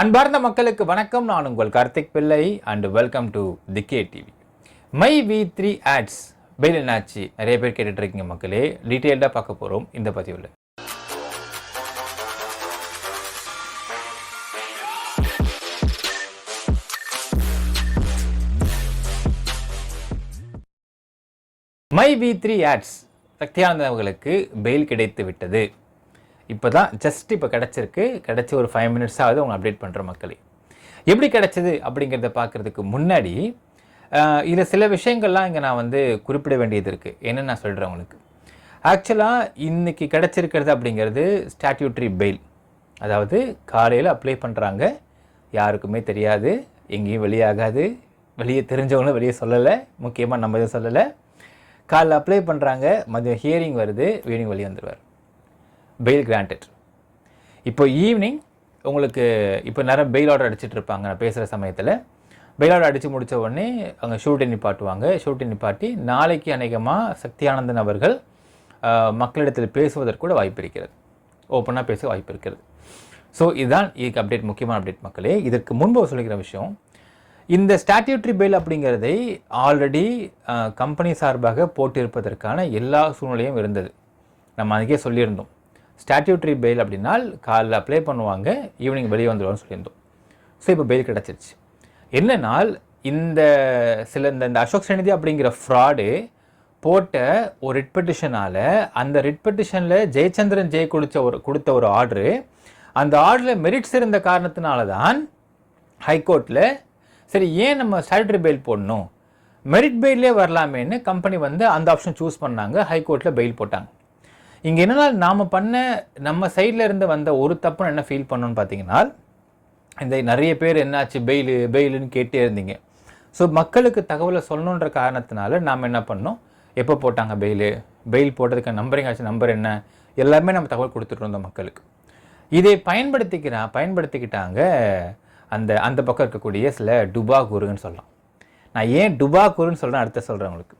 அன்பார்ந்த மக்களுக்கு வணக்கம். நான் உங்கள் Karthik Pillai and welcome to the K TV my V three ads bail என்னாச்சு? நிறைய பேர் கேட்டுட்டு இருக்கீங்க மக்களே டீட்டெயில்டாக பார்க்க போகிறோம் இந்த பதிவில். மை வி த்ரீ ஆட்ஸ் சக்தியானந்தவர்களுக்கு பெயில் கிடைத்து விட்டது இப்போ தான் ஜஸ்ட் இப்போ கிடச்சிருக்கு. கிடச்சி ஒரு ஃபைவ் மினிட்ஸ் ஆகுது அவங்க அப்டேட் பண்ணுற மக்களே. எப்படி கிடச்சிது அப்படிங்கிறத பார்க்குறதுக்கு முன்னாடி இதில் சில விஷயங்கள்லாம் இங்கே நான் வந்து குறிப்பிட வேண்டியது இருக்குது என்னென்னு நான் சொல்கிறேன் உங்களுக்கு. ஆக்சுவலாக இன்றைக்கி கிடச்சிருக்கிறது அப்படிங்கிறது ஸ்டாட்யூட்ரி பெயில் அதாவது காலையில் அப்ளை பண்ணுறாங்க யாருக்குமே தெரியாது. எங்கேயும் வெளியாகாது. வெளியே தெரிஞ்சவங்களும் வெளியே சொல்லலை. முக்கியமாக நம்ம எதுவும் சொல்லலை. காலைல அப்ளை பண்ணுறாங்க மதியம் ஹியரிங் வருது. ஈவினிங் வெளியே வந்துடுவார் பெயில் கிராண்டட் இப்போ ஈவினிங் உங்களுக்கு இப்போ நேரம் பெயில் ஆர்டர் அடிச்சிட்டு இருப்பாங்க. நான் பேசுகிற சமயத்தில் பெயில் ஆர்டர் அடித்து முடித்த உடனே அங்கே ஷூட்டை நிப்பாட்டுவாங்க. ஷூட்டை நிப்பாட்டி நாளைக்கு அநேகமாக சக்தியானந்தன் அவர்கள் மக்களிடத்தில் பேசுவதற்கு கூட வாய்ப்பு இருக்கிறது. ஓப்பனாக பேச வாய்ப்பு இருக்கிறது. ஸோ இதுதான் இதுக்கு அப்டேட் முக்கியமான அப்டேட் மக்களே. இதற்கு முன்பு சொல்லிக்கிற விஷயம் இந்த ஸ்டாட்யூட்ரி பெயில் அப்படிங்கிறதை ஆல்ரெடி கம்பெனி சார்பாக போட்டிருப்பதற்கான எல்லா சூழ்நிலையும் இருந்தது. நம்ம அதுக்கே சொல்லியிருந்தோம். ஸ்டாட்யூட்ரி பெயில் அப்படின்னா காலைல அப்ளை பண்ணுவாங்க ஈவினிங் வெளியே வந்துடுவான்னு சொல்லியிருந்தோம். ஸோ இப்போ பெயில் கிடச்சிருச்சு. என்னன்னால் இந்த சில இந்த இந்த அசோக் சந்நிதி அப்படிங்கிற ஃப்ராடு போட்ட ஒரு ரிட் பெட்டிஷனால் அந்த ரிட் பெட்டிஷனில் ஜெயச்சந்திரன் ஜெய் கொடுத்த ஒரு கொடுத்த ஒரு ஆர்டரு அந்த ஆர்டரில் மெரிட்ஸ் இருந்த காரணத்தினால தான் ஹைகோர்ட்டில் சரி ஏன் நம்ம ஸ்டாட்யூட்டரி பெயில் போடணும்? மெரிட் பெயிலே வரலாமேன்னு கம்பெனி வந்து அந்த ஆப்ஷன் சூஸ் பண்ணாங்க ஹைகோர்ட்டில் பெயில் போட்டாங்க. இங்கே என்னென்னா நாம் பண்ண நம்ம சைடில் இருந்து வந்த ஒரு தப்புன்னு என்ன ஃபீல் பண்ணோன்னு பார்த்தீங்கன்னா இந்த நிறைய பேர் என்னாச்சு பெயிலு பெயிலுன்னு கேட்டே இருந்தீங்க. ஸோ மக்களுக்கு தகவலை சொல்லணுன்ற காரணத்தினால நாம் என்ன பண்ணோம்? எப்போ போட்டாங்க பெயிலு பெயில் போட்டதுக்கு நம்பரிங் ஆச்சு நம்பர் என்ன? எல்லாமே நம்ம தகவல் கொடுத்துட்டு இருந்தோம் மக்களுக்கு. இதை பயன்படுத்திக்கிறா பயன்படுத்திக்கிட்டாங்க அந்த அந்த பக்கம் இருக்கக்கூடிய சில டுபா குருன்னு சொல்லலாம். நான் ஏன் டுபா குருன்னு சொல்கிறேன் அடுத்த சொல்கிறேன் உங்களுக்கு.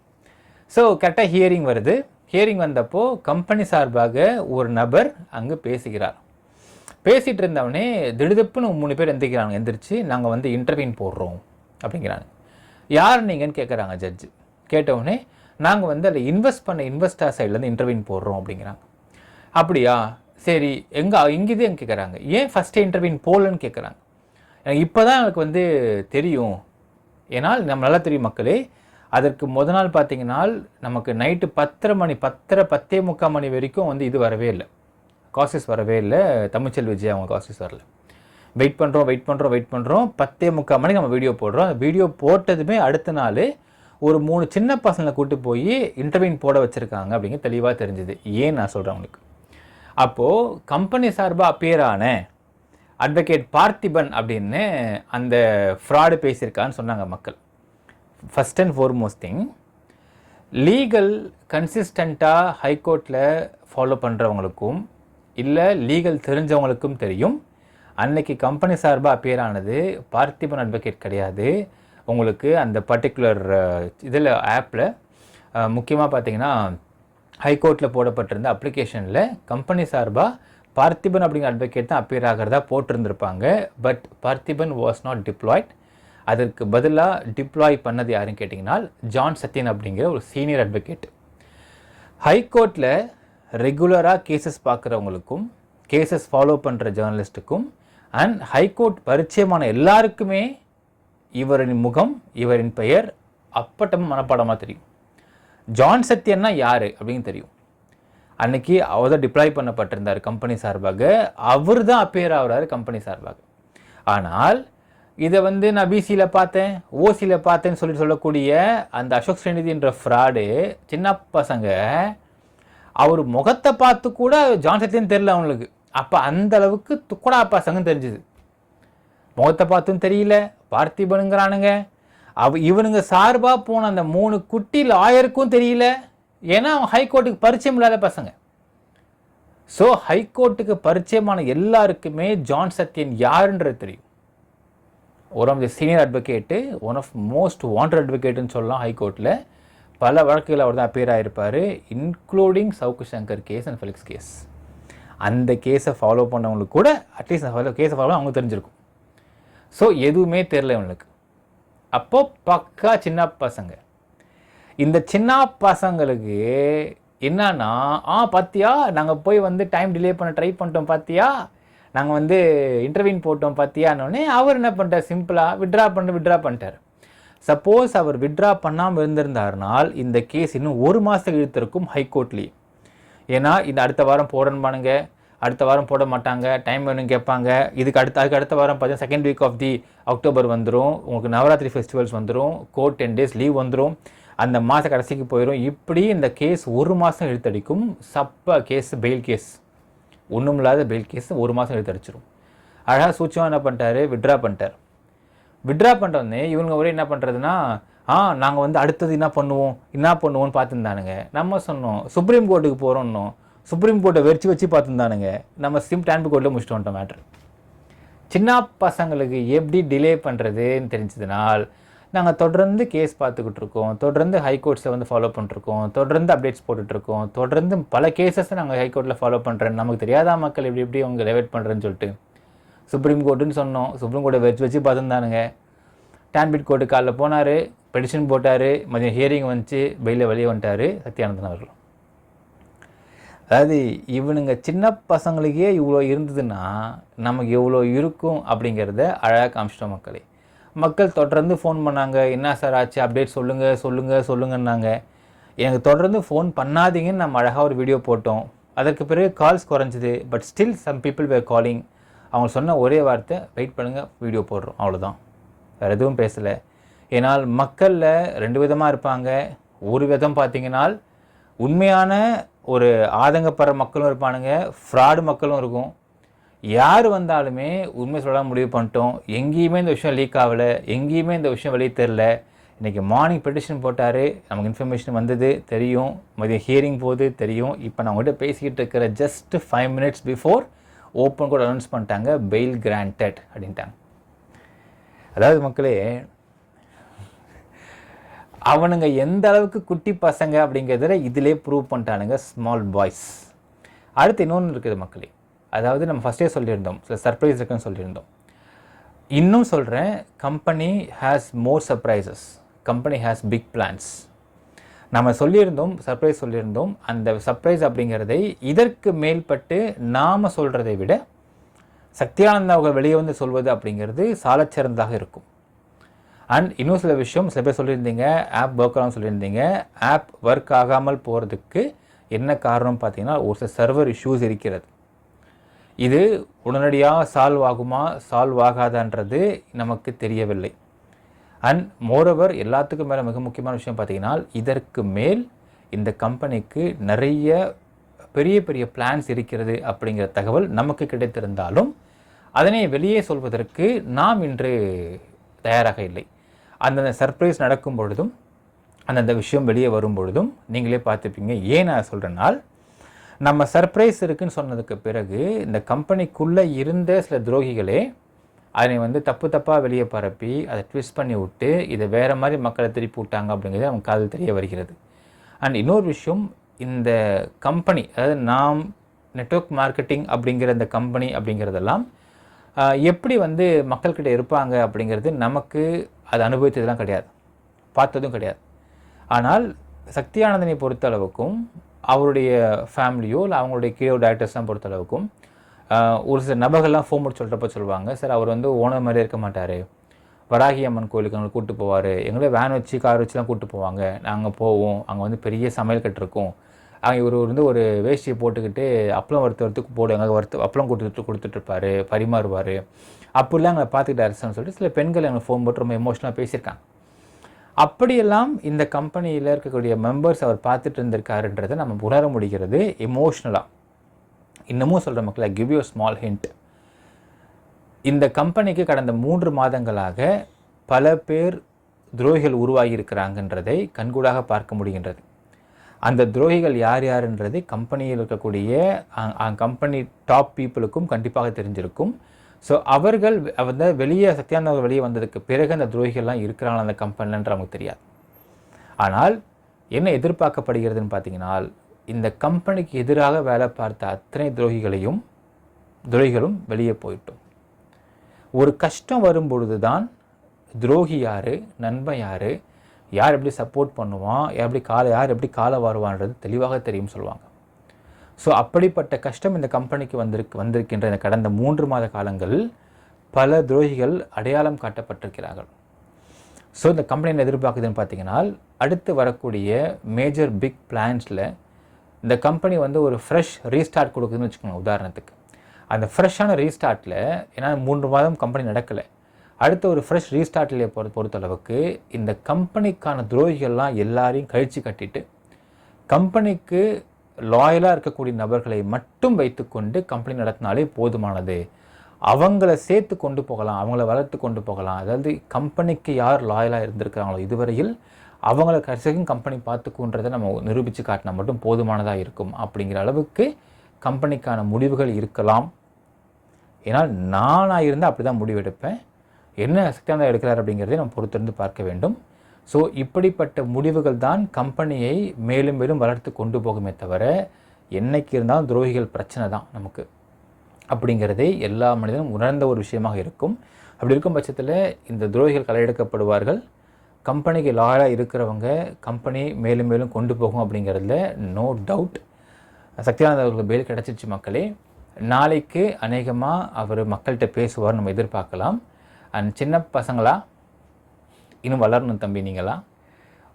ஸோ கரெக்டாக ஹியரிங் வருது. ஹியரிங் வந்தப்போ கம்பெனி சார்பாக ஒரு நபர் அங்கே பேசுகிறார். பேசிகிட்டு இருந்தவனே திடுதப்புன்னு மூணு பேர் எந்திரிக்கிறாங்க எந்திரிச்சு நாங்கள் வந்து இன்டர்வியூன் போடுறோம் அப்படிங்கிறாங்க. யார் நீங்கன்னு கேட்குறாங்க ஜட்ஜு கேட்டவுடனே நாங்கள் வந்து அதில் இன்வெஸ்ட் பண்ண இன்வெஸ்டர் சைட்லேருந்து இன்டர்வியூன் போடுறோம் அப்படிங்கிறாங்க. அப்படியா? சரி எங்கே இங்கேதே எங்கே கேட்குறாங்க ஏன் ஃபஸ்ட்டு இன்டர்வியூன் போகலன்னு கேட்குறாங்க எனக்கு இப்போ தான் எனக்கு வந்து தெரியும். ஏன்னால் நம்ம நல்லா தெரியும் மக்களே அதற்கு முத நாள் பார்த்தீங்கன்னா நமக்கு நைட்டு பத்தரை மணி பத்தரை பத்தே முக்கால் மணி வரைக்கும் வந்து இது வரவே இல்லை. காசஸ் வரவே இல்லை. தமிழ்ச்செல் விஜய் அவங்க காசஸ் வரல. வெயிட் பண்ணுறோம் வெயிட் பண்ணுறோம் வெயிட் பண்ணுறோம் பத்தே முக்கால் மணிக்கு நம்ம வீடியோ போடுறோம். அந்த வீடியோ போட்டதுமே அடுத்த நாள் ஒரு மூணு சின்ன பசங்களை கூட்டு போய் இன்டர்வியூன் போட வச்சுருக்காங்க அப்படிங்க தெளிவாக தெரிஞ்சுது. ஏன் நான் சொல்கிறேன் உங்களுக்கு? அப்போது கம்பெனி சார்பாக அப்பியர் ஆன அட்வொகேட் பார்த்திபன் அப்படின்னு அந்த ஃப்ராடு பேசியிருக்கான்னு சொன்னாங்க மக்கள். First and foremost thing legal கன்சிஸ்டண்ட்டாக ஹைகோர்ட்டில் ஃபாலோ பண்ணுறவங்களுக்கும் இல்லை லீகல் தெரிஞ்சவங்களுக்கும் தெரியும். அன்னைக்கு கம்பெனி சார்பாக அப்பியர் ஆனது பார்த்திபன் அட்வொகேட் கிடையாது. உங்களுக்கு அந்த பர்டிகுலர் இதில் ஆப்பில் முக்கியமாக பார்த்தீங்கன்னா ஹைகோர்ட்டில் போடப்பட்டிருந்த அப்ளிகேஷனில் கம்பெனி சார்பாக பார்த்திபன் அப்படிங்கிற அட்வொகேட் தான் அப்பியர் ஆகிறதா போட்டிருந்திருப்பாங்க. But Parthiban was not deployed அதற்கு பதிலாக டிப்ளாய் பண்ணது யாருன்னு கேட்டிங்கன்னா ஜான் சத்யன் அப்படிங்கிற ஒரு சீனியர் அட்வொகேட் ஹைகோர்ட்டில் ரெகுலராக கேசஸ் பார்க்குறவங்களுக்கும் கேசஸ் ஃபாலோ பண்ணுற ஜேர்னலிஸ்ட்டுக்கும் அண்ட் ஹைகோர்ட் பரிச்சயமான எல்லாருக்குமே இவரின் முகம் இவரின் பெயர் அப்பட்டமும் மனப்பாடமாக தெரியும். ஜான் சத்யன்னா யார் அப்படின்னு தெரியும். அன்னைக்கு அவர் தான் டிப்ளாய் பண்ணப்பட்டிருந்தார் கம்பெனி சார்பாக. அவர் தான் அப்பேர் ஆகிறார் கம்பெனி சார்பாக. ஆனால் இதை வந்து நான் பிசியில் பார்த்தேன் ஓசியில் பார்த்தேன்னு சொல்லி சொல்லக்கூடிய அந்த அசோக் ஸ்ரீநிதின்ற ஃப்ராடு சின்ன பசங்க அவர் முகத்தை பார்த்து கூட ஜான் சத்யன் தெரியல அவங்களுக்கு. அப்போ அந்த அளவுக்கு துக்குடா பசங்கன்னு தெரிஞ்சுது. முகத்தை பார்த்தும் தெரியல பார்த்திபனுங்கிறானுங்க. அவ இவனுங்க சார்பாக போன அந்த மூணு குட்டி லாயருக்கும் தெரியல. ஏன்னா அவன் ஹைகோர்ட்டுக்கு பரிச்சயம் இல்லாத பசங்க. ஸோ ஹைகோர்ட்டுக்கு பரிச்சயமான எல்லாருக்குமே ஜான் சத்யன் யாருன்றது தெரியும். One of the senior advocate one of most wanted அட்வொகேட்டுன்னு சொல்லலாம் ஹைகோர்ட்டில் பல வழக்குகள் அவர் தான் appear ஆகிருப்பார் including Savukku Shankar case and Felix case அந்த கேஸை ஃபாலோ பண்ணவங்களுக்கு கூட அட்லீஸ்ட் கேஸை ஃபாலோ அவங்க தெரிஞ்சிருக்கும். ஸோ எதுவுமே தெரில இவங்களுக்கு. அப்போது பக்கா சின்ன பசங்க. இந்த சின்ன பசங்களுக்கு என்னன்னா ஆ பார்த்தியா நாங்கள் போய் வந்து டைம் டிலே பண்ண ட்ரை பண்ணிட்டோம் பார்த்தியா நாங்கள் வந்து இன்டர்வியூன் போட்டோம் பார்த்தியானோடனே அவர் என்ன பண்ணிட்டார்? சிம்பிளாக விட்ரா பண்ண விட்ரா பண்ணிட்டார். சப்போஸ் அவர் விட்ரா பண்ணாமல் இருந்திருந்தாருனால் இந்த கேஸ் இன்னும் ஒரு மாதத்துக்கு இழுத்திருக்கும் ஹைகோர்ட்லேயே ஏன்னா இந்த அடுத்த வாரம் போடணுமானுங்க அடுத்த வாரம் போட மாட்டாங்க. டைம் வேணும் கேட்பாங்க. இதுக்கு அடுத்த அதுக்கு அடுத்த வாரம் பார்த்தீங்கன்னா second week of the October வந்துடும் உங்களுக்கு நவராத்திரி ஃபெஸ்டிவல்ஸ் வந்துடும் கோர்ட் டென் டேஸ் லீவ் வந்துடும் அந்த மாத கடைசிக்கு போயிடும் இப்படி இந்த கேஸ் ஒரு மாதம் இழுத்தடிக்கும். சப்ப கேஸ் பெயில் கேஸ் ஒன்றும் இல்லாத பெயில் கேஸ் ஒரு மாதம் இழுத்தடிச்சிரும் அழகாக சூச்சமாக என்ன பண்ணிட்டாரு? விட்ரா பண்ணிட்டார். விட்ரா பண்ணுறோன்னே இவங்க ஒரே என்ன பண்ணுறதுன்னா ஆ நாங்கள் வந்து அடுத்தது என்ன பண்ணுவோம்? என்ன பண்ணுவோம்னு பார்த்துருந்தானுங்க. நம்ம சொன்னோம் சுப்ரீம் கோர்ட்டுக்கு போகிறோன்னோம் சுப்ரீம் கோர்ட்டை வெறிச்சு வச்சு பார்த்துருந்தானுங்க. நம்ம சிம் டேன்பு கோர்ட்டில் முடிச்சுட்டு வந்துட்டோம் மேட்ரு சின்ன பசங்களுக்கு எப்படி டிலே பண்ணுறதுன்னு தெரிஞ்சதுனால் நாங்கள் தொடர்ந்து கேஸ் பார்த்துக்கிட்டு இருக்கோம் தொடர்ந்து ஹைகோர்ட்ஸை வந்து ஃபாலோ பண்ணிருக்கோம் தொடர்ந்து அப்டேட்ஸ் போட்டுட்ருக்கோம் தொடர்ந்து பல கேசஸை நாங்கள் ஹைகோர்ட்டில் ஃபாலோ பண்ணுறேன் நமக்கு தெரியாத மக்கள் எப்படி எப்படி அவங்க ரெவைட் பண்ணுறேன்னு சொல்லிட்டு? சுப்ரீம் கோர்ட்டுன்னு சொன்னோம். சுப்ரீம் கோர்ட்டை வச்சு வச்சு பார்த்துருந்தானுங்க. டான்பிட் கோர்ட்டு காலைல போனார் பெடிஷன் போட்டார் மதியம் ஹியரிங் வந்துச்சு வெளியில் வெளியே வந்துட்டார் சத்யானந்தன் அவர்கள். அதாவது இவனுங்க சின்ன பசங்களுக்கே இவ்வளோ இருந்ததுன்னா நமக்கு எவ்வளோ இருக்கும் அப்படிங்கிறத அழகாக காமிச்சிட்டோம் மக்களே. மக்கள் தொடர்ந்து ஃபோன் பண்ணாங்க. என்ன சார் ஆச்சு? அப்டேட் சொல்லுங்கள் சொல்லுங்கள் சொல்லுங்கன்னாங்க. எனக்கு தொடர்ந்து ஃபோன் பண்ணாதீங்கன்னு நம்ம அழகாக ஒரு வீடியோ போட்டோம். அதற்கு பிறகு calls குறைஞ்சிது. But still some people were calling அவங்க சொன்ன ஒரே வார்த்தை வெயிட் பண்ணுங்கள் வீடியோ போடுறோம். அவ்வளோதான் வேறு எதுவும் பேசலை. ஏன்னால் மக்களில் ரெண்டு விதமாக இருப்பாங்க. ஒரு விதம் பார்த்தீங்கன்னா உண்மையான ஒரு ஆதங்கப்படுற மக்களும் இருப்பானுங்க. ஃப்ராடு மக்களும் இருக்கும். யார் வந்தாலுமே உண்மை சொல்ல முடிவு பண்ணிட்டோம். எங்கேயுமே இந்த விஷயம் லீக் ஆகலை. எங்கேயுமே இந்த விஷயம் வெளியே தெரில இன்றைக்கி மார்னிங் பெட்டிஷன் போட்டார். நமக்கு இன்ஃபர்மேஷன் வந்தது தெரியும். மதியம் ஹியரிங் போது தெரியும். இப்போ நான் உங்கள்கிட்ட பேசிக்கிட்டு இருக்கிற just five minutes before open கூட அனௌன்ஸ் பண்ணிட்டாங்க பெயில் கிராண்டட் அப்படின்ட்டாங்க. அதாவது மக்களே அவனுங்க எந்த அளவுக்கு குட்டி பசங்க அப்படிங்கிறத இதிலே ப்ரூவ் பண்ணிட்டானுங்க ஸ்மால் பாய்ஸ் அடுத்து இன்னொன்று இருக்குது மக்களே. அதாவது நம்ம ஃபஸ்ட்டே சொல்லியிருந்தோம். சில சர்ப்ரைஸ் இருக்குன்னு சொல்லியிருந்தோம். இன்னும் சொல்கிறேன் company has more surprises company has big plans நம்ம சொல்லியிருந்தோம் சர்ப்ரைஸ் சொல்லியிருந்தோம். அந்த சர்ப்ரைஸ் அப்படிங்கிறதை இதற்கு மேல்பட்டு நாம் சொல்கிறதை விட சக்தியானந்தா அவர்கள் வெளியே வந்து சொல்வது அப்படிங்கிறது சாலச்சிறந்தாக இருக்கும். அண்ட் இன்னும் சில விஷயம் சில பேர் சொல்லியிருந்தீங்க ஆப் ஒர்க் ஆகும் சொல்லியிருந்தீங்க. ஆப் ஒர்க் ஆகாமல் போகிறதுக்கு என்ன காரணம் பார்த்தீங்கன்னா ஒரு சில சர்வர் இஷ்யூஸ் இருக்கிறது. இது உடனடியாக சால்வ் ஆகுமா சால்வ் ஆகாதான்றது நமக்கு தெரியவில்லை. அண்ட் மோரோவர் எல்லாத்துக்கும் மேலே மிக முக்கியமான விஷயம் பார்த்தீங்கன்னா இதற்கு மேல் இந்த கம்பெனிக்கு நிறைய பெரிய பெரிய பிளான்ஸ் இருக்கிறது அப்படிங்கிற தகவல் நமக்கு கிடைத்திருந்தாலும் அதனை வெளியே சொல்வதற்கு நாம் இன்று தயாராக இல்லை. அந்தந்த சர்ப்ரைஸ் நடக்கும் பொழுதும் அந்தந்த விஷயம் வெளியே வரும் பொழுதும் நீங்களே பார்த்துப்பீங்க. ஏன் நான் சொல்கிறேன்னால் நம்ம சர்ப்ரைஸ் இருக்குன்னு சொன்னதுக்கு பிறகு இந்த கம்பெனிக்குள்ளே இருந்த சில துரோகிகளே அதனை வந்து தப்பு தப்பாக வெளியே பரப்பி அதை ட்விஸ்ட் பண்ணி விட்டு இதை வேறு மாதிரி மக்களை திருப்பி விட்டாங்க அப்படிங்கிறது அவங்க காதல் தெரிய வருகிறது. அண்ட் இன்னொரு விஷயம் இந்த கம்பெனி அதாவது நாம் நெட்ஒர்க் மார்க்கெட்டிங் அப்படிங்கிற இந்த கம்பெனி அப்படிங்கிறதெல்லாம் எப்படி வந்து மக்கள்கிட்ட இருப்பாங்க அப்படிங்கிறது நமக்கு அது அனுபவித்ததெல்லாம் கிடையாது. பார்த்ததும் கிடையாது. ஆனால் சக்தியானந்தனை பொறுத்த அளவுக்கும் அவருடைய ஃபேமிலியோ இல்லை அவங்களுடைய கீழோ டேரக்டர்ஸ்லாம் பொறுத்தளவுக்கும் ஒரு சில நபர்கள்லாம் ஃபோன் போட்டு சொல்கிறப்ப சொல்லுவாங்க சார் அவர் வந்து ஓனர் மாதிரி இருக்க மாட்டார். வராகி அம்மன் கோயிலுக்கு எங்களை கூப்பிட்டு போவார். எங்களே வேன் வச்சு கார் வச்சுலாம் கூப்பிட்டு போவாங்க. நாங்கள் போவோம். அங்கே வந்து பெரிய சமையல் கட்டிருக்கோம் அங்கே இவர் வந்து ஒரு வேஷ்டியை போட்டுக்கிட்டு அப்பளம் வறுத்து வறுத்துக்கு போடு எங்கே வறுத்து அப்பளம் கொடுத்துட்டு கொடுத்துட்ருப்பாரு பரிமாறுவார். அப்படிலாம் எங்களை பார்த்துக்கிட்டாரு சொல்லிட்டு சில பெண்கள் எங்களை ஃபோன் போட்டு ரொம்ப எமோஷனலாக பேசியிருக்காங்க. அப்படியெல்லாம் இந்த கம்பெனியில் இருக்கக்கூடிய மெம்பர்ஸ் அவர் பார்த்துட்டு இருந்திருக்காருன்றதை நம்ம உணர முடிகிறது எமோஷ்னலாக இன்னமும் சொல்கிற மக்களை கிவ் யூ ஸ்மால் ஹிண்ட் இந்த கம்பெனிக்கு கடந்த மூன்று மாதங்களாக பல பேர் துரோகிகள் உருவாகி இருக்கிறாங்கன்றதை கண்கூடாக பார்க்க முடிகின்றது. அந்த துரோகிகள் யார் யாருன்றது கம்பெனியில் இருக்கக்கூடிய கம்பெனி டாப் பீப்புளுக்கும் கண்டிப்பாக தெரிஞ்சிருக்கும். ஸோ அவர்கள் வந்து வெளியே சத்யானந்தர் வெளியே வந்ததுக்கு பிறகு அந்த துரோகிகள்லாம் இருக்கிறாங்க அந்த கம்பெனிலன்ற நமக்கு தெரியாது. ஆனால் என்ன எதிர்பார்க்கப்படுகிறதுன்னு பார்த்தீங்கன்னா இந்த கம்பெனிக்கு எதிராக வேலை பார்த்த அத்தனை துரோகிகளையும் துரோகிகளும் வெளியே போயிட்டோம். ஒரு கஷ்டம் வரும்பொழுது தான் துரோகி யார் நண்பன் யார் யார் எப்படி சப்போர்ட் பண்ணுவான் எப்படி காலை யார் எப்படி காலை வருவான்றது தெளிவாக தெரியும் சொல்லுவாங்க. ஸோ அப்படிப்பட்ட கஷ்டம் இந்த கம்பெனிக்கு வந்திருக்கு வந்திருக்கின்ற இந்த கடந்த மூன்று மாத காலங்கள் பல துரோகிகள் அடையாளம் காட்டப்பட்டிருக்கிறார்கள். ஸோ இந்த கம்பெனியில் எதிர்பார்க்குதுன்னு பார்த்தீங்கன்னா அடுத்து வரக்கூடிய மேஜர் பிக் பிளான்ஸில் இந்த கம்பெனி வந்து ஒரு ஃப்ரெஷ் ரீஸ்டார்ட் கொடுக்குதுன்னு வச்சுக்கோங்க உதாரணத்துக்கு. அந்த ஃப்ரெஷ்ஷான ரீஸ்டார்ட்டில் ஏன்னா மூன்று மாதம் கம்பெனி நடக்கலை. அடுத்த ஒரு ஃப்ரெஷ் ரீஸ்டார்ட்லேயே பொறுத்த பொறுத்தளவுக்கு இந்த கம்பெனிக்கான துரோகிகள்லாம் எல்லாரையும் கழித்து கட்டிட்டு கம்பெனிக்கு லாயலாக இருக்கக்கூடிய நபர்களை மட்டும் வைத்துக்கொண்டு கம்பெனி நடத்தினாலே போதுமானது. அவங்கள சேர்த்து கொண்டு போகலாம் அவங்கள வளர்த்து கொண்டு போகலாம். அதாவது கம்பெனிக்கு யார் லாயலாக இருந்திருக்கிறாங்களோ இதுவரையில் அவங்கள கடைசிக்கும் கம்பெனி பார்த்துக்குன்றதை நம்ம நிரூபித்து காட்டினா மட்டும் போதுமானதாக இருக்கும். அப்படிங்கிற அளவுக்கு கம்பெனிக்கான முடிவுகள் இருக்கலாம். ஏன்னால் நானாக இருந்தால் அப்படி தான் முடிவெடுப்பேன். என்ன சக்தியாக எடுக்கிறார் அப்படிங்கிறதை நம்ம பொறுத்திருந்து பார்க்க வேண்டும். ஸோ இப்படிப்பட்ட முடிவுகள் தான் கம்பெனியை மேலும் மேலும் வளர்த்து கொண்டு போகுமே தவிர என்னைக்கு இருந்தாலும் துரோகிகள் பிரச்சனை தான் நமக்கு. அப்படிங்கிறதே எல்லா மனிதனும் உணர்ந்த ஒரு விஷயமாக இருக்கும். அப்படி இருக்கும் பட்சத்தில் இந்த துரோகிகள் களையெடுக்கப்படுவார்கள். கம்பெனிக்கு லாயலாக இருக்கிறவங்க கம்பெனி மேலும் மேலும் கொண்டு போகும் அப்படிங்கிறதுல நோ டவுட் சக்தியானந்த அவர்களுக்கு பெயில் கிடச்சிருச்சு மக்களே. நாளைக்கு அநேகமாக அவர் மக்கள்கிட்ட பேசுவார் நம்ம எதிர்பார்க்கலாம். அண்ட் சின்ன பசங்களாக இன்னும் வளரணும் தம்பி நீங்களாம்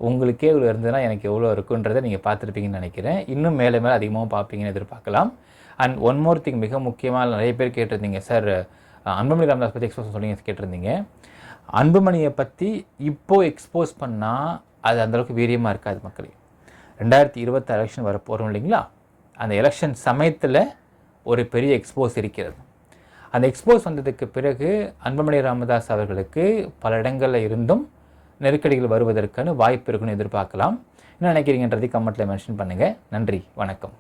உங்களுக்கே இவ்வளோ இருந்ததுன்னா எனக்கு எவ்வளோ இருக்குன்றதை நீங்கள் பார்த்துருப்பீங்கன்னு நினைக்கிறேன். இன்னும் மேலே மேலே அதிகமாக பார்ப்பீங்கன்னு எதிர்பார்க்கலாம். அண்ட் ஒன் மோர் திங் மிக முக்கியமாக நிறைய பேர் கேட்டிருந்தீங்க. சார் அன்புமணி ராமதாஸ் பற்றி எக்ஸ்போஸ் சொல்லி கேட்டிருந்தீங்க. அன்புமணியை பற்றி இப்போது எக்ஸ்போஸ் பண்ணால் அது அந்தளவுக்கு வீரியமாக இருக்காது மக்களே. ரெண்டாயிரத்தி இருபத்தி எலெக்ஷன் வர போகிறோம் இல்லைங்களா? அந்த எலெக்ஷன் சமயத்தில் ஒரு பெரிய எக்ஸ்போஸ் இருக்கிறது. அந்த எக்ஸ்போஸ் வந்ததுக்கு பிறகு அன்புமணி ராமதாஸ் அவர்களுக்கு பல இடங்களில் இருந்தும் நெருக்கடிகள் வருவதற்கான வாய்ப்பு இருக்குன்னு எதிர்பார்க்கலாம். என்ன நினைக்கிறீங்கன்றதை கமெண்ட்டில் மென்ஷன் பண்ணுங்கள் நன்றி. வணக்கம்.